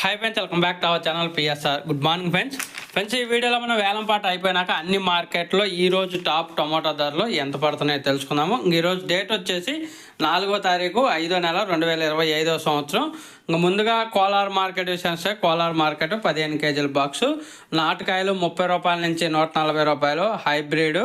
Hi friends welcome back to our channel PSR good morning friends friends ఈ వీడియోలో మనం వేలం పాట అయిపోయినాక అన్ని మార్కెట్లో ఈరోజు టాప్ టొమాటో ధరలు ఎంత పడుతున్నాయో తెలుసుకుందాము. ఈరోజు డేట్ వచ్చేసి నాలుగో తారీఖు ఐదో నెల రెండు వేల ఇరవై ఐదో సంవత్సరం. ఇంకా ముందుగా కోలార్ మార్కెట్ విషయానికి కోలార్ మార్కెట్ పదిహేను కేజీల బాక్సు నాటుకాయలు ముప్పై రూపాయల నుంచి నూట నలభై రూపాయలు. హైబ్రిడ్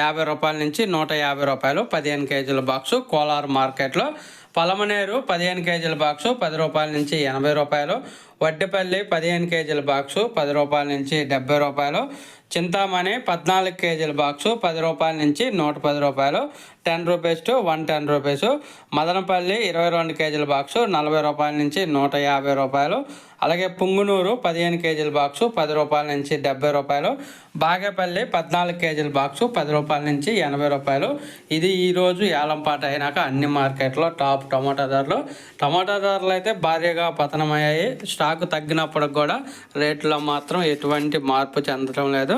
యాభై రూపాయల నుంచి నూట యాభై రూపాయలు పదిహేను కేజీల బాక్సు కోలార్ మార్కెట్లో. పలమనేరు పదిహేను కేజీల బాక్సు పది రూపాయల నుంచి ఎనభై రూపాయలు. వడ్డిపల్లి పదిహేను కేజీల బాక్సు పది రూపాయల నుంచి డెబ్బై రూపాయలు. చింతామణి పద్నాలుగు కేజీల బాక్సు పది రూపాయల నుంచి నూట పది రూపాయలు. Ten rupees to one ten rupees. Madanapalle ఇరవై రెండు కేజీల బాక్సు నలభై రూపాయల నుంచి నూట యాభై రూపాయలు. అలాగే పుంగునూరు పదిహేను కేజీల బాక్సు పది రూపాయల నుంచి డెబ్బై రూపాయలు. బాగేపల్లి పద్నాలుగు కేజీల బాక్సు పది రూపాయల నుంచి ఎనభై రూపాయలు. ఇది ఈరోజు ఏలంపాట అయినాక అన్ని మార్కెట్లో టాప్ టమాటా ధరలు. టమాటా ధరలు అయితే భారీగా పతనమయ్యాయి. స్టాక్ తగ్గినప్పటికి కూడా రేట్లో మాత్రం ఎటువంటి మార్పు చెందడం లేదు.